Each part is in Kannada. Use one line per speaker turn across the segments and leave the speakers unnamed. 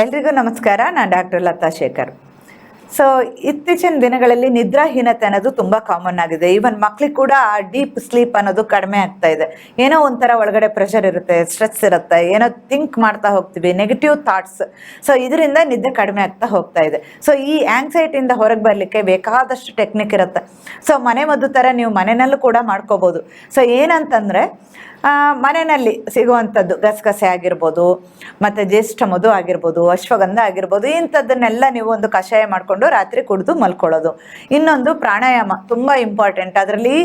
ಎಲ್ರಿಗೂ ನಮಸ್ಕಾರ, ನಾನು ಡಾಕ್ಟರ್ ಲತಾ ಶೇಖರ್. ಸೊ ಇತ್ತೀಚಿನ ದಿನಗಳಲ್ಲಿ ನಿದ್ರಾಹೀನತೆ ಅನ್ನೋದು ತುಂಬ ಕಾಮನ್ ಆಗಿದೆ. ಈವನ್ ಮಕ್ಳಿಗೆ ಕೂಡ ಡೀಪ್ ಸ್ಲೀಪ್ ಅನ್ನೋದು ಕಡಿಮೆ ಆಗ್ತಾ ಇದೆ. ಏನೋ ಒಂಥರ ಒಳಗಡೆ ಪ್ರೆಷರ್ ಇರುತ್ತೆ ಸ್ಟ್ರೆಸ್ ಇರುತ್ತೆ, ಏನೋ ಥಿಂಕ್ ಮಾಡ್ತಾ ಹೋಗ್ತೀವಿ ನೆಗೆಟಿವ್ ಥಾಟ್ಸ್ ಸೊ ಇದರಿಂದ ನಿದ್ದೆ ಕಡಿಮೆ ಆಗ್ತಾ ಹೋಗ್ತಾ ಇದೆ. ಸೊ ಈ ಆಂಗ್ಸೈಟಿಯಿಂದ ಹೊರಗೆ ಬರಲಿಕ್ಕೆ ಬೇಕಾದಷ್ಟು ಟೆಕ್ನಿಕ್ ಇರುತ್ತೆ. ಸೊ ಮನೆ ಮದ್ದು ಥರ ನೀವು ಮನೆಯಲ್ಲೂ ಕೂಡ ಮಾಡ್ಕೋಬೋದು. ಸೊ ಏನಂತಂದರೆ ಮನೆಯಲ್ಲಿ ಸಿಗುವಂಥದ್ದು, ಗಸಗಸೆ ಆಗಿರ್ಬೋದು, ಮತ್ತು ಜ್ಯೇಷ್ಠ ಮಧು ಆಗಿರ್ಬೋದು, ಅಶ್ವಗಂಧ ಆಗಿರ್ಬೋದು, ಇಂಥದ್ದನ್ನೆಲ್ಲ ನೀವು ಒಂದು ಕಷಾಯ ಮಾಡಿಕೊಂಡು ರಾತ್ರಿ ಕುಡಿದು ಮಲ್ಕೊಳ್ಳೋದು. ಇನ್ನೊಂದು ಪ್ರಾಣಾಯಾಮ ತುಂಬ ಇಂಪಾರ್ಟೆಂಟ್ ಅದರಲ್ಲಿ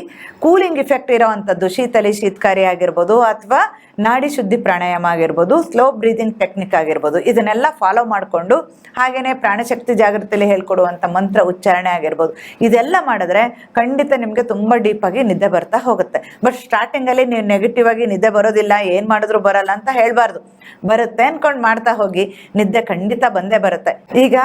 ಕೂಲಿಂಗ್ ಇಫೆಕ್ಟ್ ಇರೋವಂಥದ್ದು, ಶೀತಲಿ ಶೀತಕಾರಿ ಆಗಿರ್ಬೋದು ಅಥವಾ ನಾಡಿ ಶುದ್ಧಿ ಪ್ರಾಣಾಯಾಮ ಆಗಿರ್ಬೋದು ಸ್ಲೋ ಬ್ರೀದಿಂಗ್ ಟೆಕ್ನಿಕ್ ಆಗಿರ್ಬೋದು, ಇದನ್ನೆಲ್ಲ ಫಾಲೋ ಮಾಡಿಕೊಂಡು ಹಾಗೆಯೇ ಪ್ರಾಣಶಕ್ತಿ ಜಾಗೃತಿಯಲ್ಲಿ ಹೇಳ್ಕೊಡುವಂಥ ಮಂತ್ರ ಉಚ್ಚಾರಣೆ ಆಗಿರ್ಬೋದು, ಇದೆಲ್ಲ ಮಾಡಿದ್ರೆ ಖಂಡಿತ ನಿಮಗೆ ತುಂಬ ಡೀಪಾಗಿ ನಿದ್ದೆ ಬರ್ತಾ ಹೋಗುತ್ತೆ. ಬಟ್ ಸ್ಟಾರ್ಟಿಂಗಲ್ಲಿ ನೀವು ನೆಗೆಟಿವ್ ಆಗಿ ನಿದ್ದೆ ಬರೋದಿಲ್ಲ, ಏನು ಮಾಡಿದ್ರು ಬರಲ್ಲ ಅಂತ ಹೇಳ್ಬಾರ್ದು. ಬರುತ್ತೆ ಅನ್ಕೊಂಡು ಮಾಡ್ತಾ ಹೋಗಿ, ನಿದ್ದೆ ಖಂಡಿತ ಬಂದೇ ಬರುತ್ತೆ. ಈಗ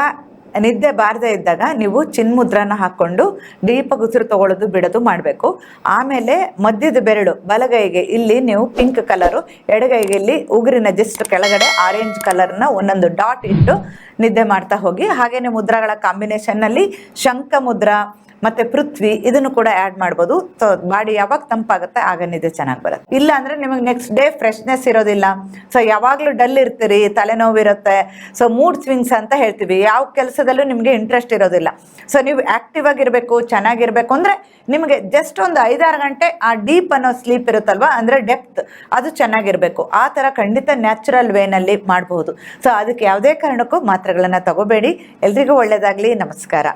ನಿದ್ದೆ ಬಾರದೇ ಇದ್ದಾಗ ನೀವು ಚಿನ್ಮುದ್ರನ ಹಾಕ್ಕೊಂಡು ದೀಪ ಉಸಿರು ತಗೊಳ್ಳೋದು ಬಿಡೋದು ಮಾಡಬೇಕು. ಆಮೇಲೆ ಮಧ್ಯದ ಬೆರಳು, ಬಲಗೈಗೆ ಇಲ್ಲಿ ನೀವು ಪಿಂಕ್ ಕಲರು, ಎಡಗೈಗೆ ಇಲ್ಲಿ ಉಗುರಿನ ಜಸ್ಟ್ ಕೆಳಗಡೆ ಆರೆಂಜ್ ಕಲರ್ನ ಒಂದೊಂದು ಡಾಟ್ ಇಟ್ಟು ನಿದ್ದೆ ಮಾಡ್ತಾ ಹೋಗಿ, ಹಾಗೇನೆ ಮುದ್ರಗಳ ಕಾಂಬಿನೇಷನ್ನಲ್ಲಿ ಶಂಖ ಮುದ್ರಾ ಮತ್ತೆ ಪೃಥ್ವಿ ಇದನ್ನು ಕೂಡ ಆ್ಯಡ್ ಮಾಡ್ಬೋದು. ಸೊ ಬಾಡಿ ಯಾವಾಗ ತಂಪಾಗುತ್ತೆ ಆಗ ನಿದ್ದೆ ಚೆನ್ನಾಗಿ ಬರುತ್ತೆ. ಇಲ್ಲ ಅಂದ್ರೆ ನಿಮಗೆ ನೆಕ್ಸ್ಟ್ ಡೇ ಫ್ರೆಶ್ನೆಸ್ ಇರೋದಿಲ್ಲ. ಸೊ ಯಾವಾಗಲೂ ಡಲ್ ಇರ್ತೀರಿ ತಲೆನೋವು ಇರುತ್ತೆ ಸೊ ಮೂಡ್ ಸ್ವಿಂಗ್ಸ್ ಅಂತ ಹೇಳ್ತೀವಿ. ಯಾವ ಕೆಲಸದಲ್ಲೂ ನಿಮಗೆ ಇಂಟ್ರೆಸ್ಟ್ ಇರೋದಿಲ್ಲ. ಸೊ ನೀವು ಆ್ಯಕ್ಟಿವ್ ಆಗಿರಬೇಕು, ಚೆನ್ನಾಗಿರಬೇಕು ಅಂದರೆ ನಿಮಗೆ ಜಸ್ಟ್ ಒಂದು ಐದಾರು ಗಂಟೆ ಆ ಡೀಪ್ ಅನ್ನೋ ಸ್ಲೀಪ್ ಇರುತ್ತಲ್ವಾ? ಅಂದರೆ ಡೆಪ್ತ್ ಅದು ಚೆನ್ನಾಗಿರ್ಬೇಕು. ಆ ಥರ ಖಂಡಿತ ನ್ಯಾಚುರಲ್ ವೇನಲ್ಲಿ ಮಾಡಬಹುದು ಸೊ ಅದಕ್ಕೆ ಯಾವುದೇ ಕಾರಣಕ್ಕೂ ಮಾತ್ರೆಗಳನ್ನ ತಗೋಬೇಡಿ. ಎಲ್ರಿಗೂ ಒಳ್ಳೆಯದಾಗಲಿ ನಮಸ್ಕಾರ.